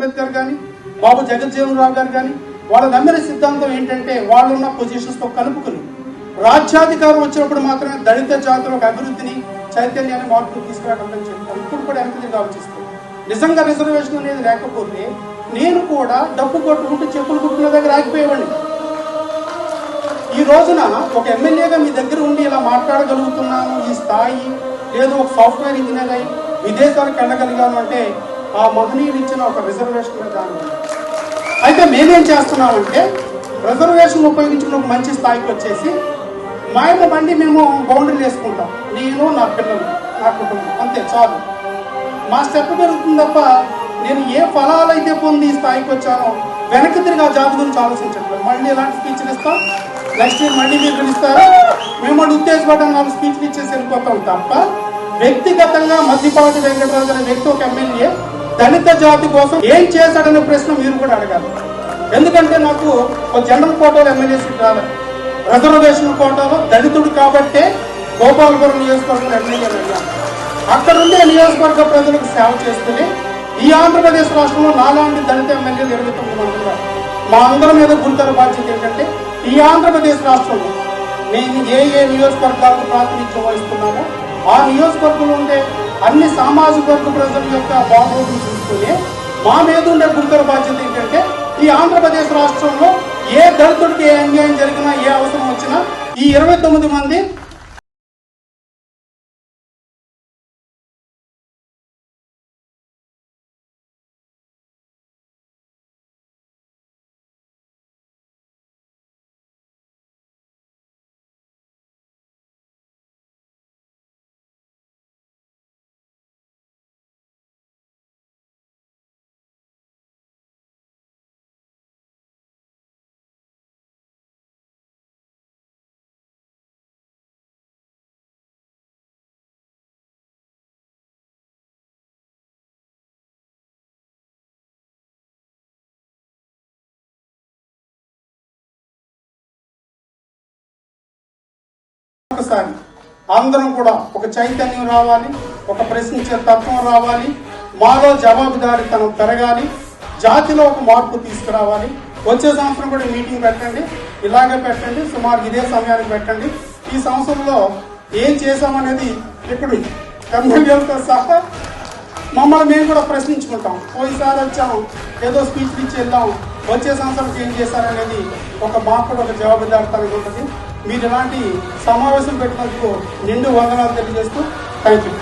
అంబేద్కర్ కానీ బాబు జగజ్జీవన్ రావు గారు కానీ వాళ్ళు నమ్మిన సిద్ధాంతం ఏంటంటే వాళ్ళున్న పొజిషన్స్తో కలుపుకుని. రాజ్యాధికారం వచ్చినప్పుడు మాత్రమే దళిత జాతులకు అభివృద్ధిని చైతన్యాన్ని మార్పులు తీసుకురాగలని చెప్తారు ఇప్పుడు కూడా వెనక్కి ఆలోచిస్తారు నిజంగా రిజర్వేషన్ అనేది లేకపోతే నేను కూడా డబ్బు కొట్టుకుంటూ చెప్పులు కుట్టుకున్న దగ్గర ఆగిపోయేవాడిని. ఈ రోజున ఒక ఎమ్మెల్యేగా మీ దగ్గర ఉండి ఇలా మాట్లాడగలుగుతున్నాను ఈ స్థాయి లేదు ఒక సాఫ్ట్వేర్ ఇంజనీర్ అయి విదేశాలకు వెళ్ళగలిగాను అంటే ఆ మహనీయులు ఇచ్చిన ఒక రిజర్వేషన్ విధానం అయితే మేమేం చేస్తున్నామంటే రిజర్వేషన్ ఉపయోగించుకుని మంచి స్థాయికి వచ్చేసి మా యొక్క బండి మేము బౌండరీ వేసుకుంటాం. నేను నా పిల్లలు నా కుటుంబం. అంతే చాలు. మా స్టెప్ పెరుగుతుంది తప్ప నేను ఏ ఫలాలు అయితే పొంది ఈ స్థాయికి వచ్చానో వెనక్కి తిరిగి ఆ జాబ్ గురించి ఆలోచించట్లేదు. మళ్ళీ ఎలాంటి స్పీచ్లు ఇస్తాం? నెక్స్ట్ ఇయర్ మళ్ళీ మీరు పిలుస్తారు? మేము మళ్ళీ ఉత్తేజపడ్డాం నాలుగు స్పీచ్లు ఇచ్చేసి వెళ్ళిపోతాం తప్ప వ్యక్తిగతంగా మధ్యపాటి వెంకటరాజు అనే వ్యక్తి ఒక ఎమ్మెల్యే దళిత జాతి కోసం ఏం చేశాడనే ప్రశ్న మీరు కూడా అడగాలి. ఎందుకంటే నాకు ఒక జనరల్ కోటాలో ఎమ్మెల్యే సీట్ రాలేదు రిజర్వేషన్ కోటాలో దళితుడు కాబట్టే గోపాలపురం నియోజకవర్గం ఎమ్మెల్యే అడిగాను అక్కడ ఉండే నియోజకవర్గ ప్రజలకు సేవ చేస్తుంది ఈ ఆంధ్రప్రదేశ్ రాష్ట్రంలో నాలాంటి దళిత ఎమ్మెల్యేలు ఇరవై తొమ్మిది మంది ఉన్నారు మా అందరి మీద గురుతర బాధ్యత ఏంటంటే ఈ ఆంధ్రప్రదేశ్ రాష్ట్రంలో నేను ఏ ఏ నియోజకవర్గాలకు ప్రాతినిధ్యం వహిస్తున్నానో ఆ నియోజకవర్గంలో ఉండే అన్ని సామాజిక వర్గ ప్రజల యొక్క బాగోగులు చూసుకుని మా మీద ఉండే గురుతర బాధ్యత ఏంటంటే ఈ ఆంధ్రప్రదేశ్ రాష్ట్రంలో ఏ దళితుడికి ఏ అన్యాయం జరిగినా ఏ అవసరం వచ్చినా ఈ ఇరవై తొమ్మిది మంది ఒకసారి అందరం కూడా ఒక చైతన్యం రావాలి ఒక ప్రశ్నించే తత్వం రావాలి మాలో జవాబుదారీతనం పెరగాలి జాతిలో ఒక మార్పు తీసుకురావాలి. వచ్చే సంవత్సరం కూడా మీటింగ్ పెట్టండి ఇలాగే పెట్టండి సుమారు ఇదే సమయానికి పెట్టండి. ఈ సంవత్సరంలో ఏం చేసామనేది ఇప్పుడు ఎమ్మెల్యేలతో సహా మమ్మల్ని మేము కూడా ప్రశ్నించుకుంటాం. పోయిసారి వచ్చాం ఏదో స్పీచ్ ఇచ్చి వెళ్ళాం వచ్చే సంవత్సరం ఏం చేశారనేది ఒక మాకు కూడా ఒక జవాబుదారితనం ఉంటుంది మీరు ఇలాంటి సమావేశం పెట్టినందుకు నిండు వందనాలు తెలియజేస్తూ థ్యాంక్ యూ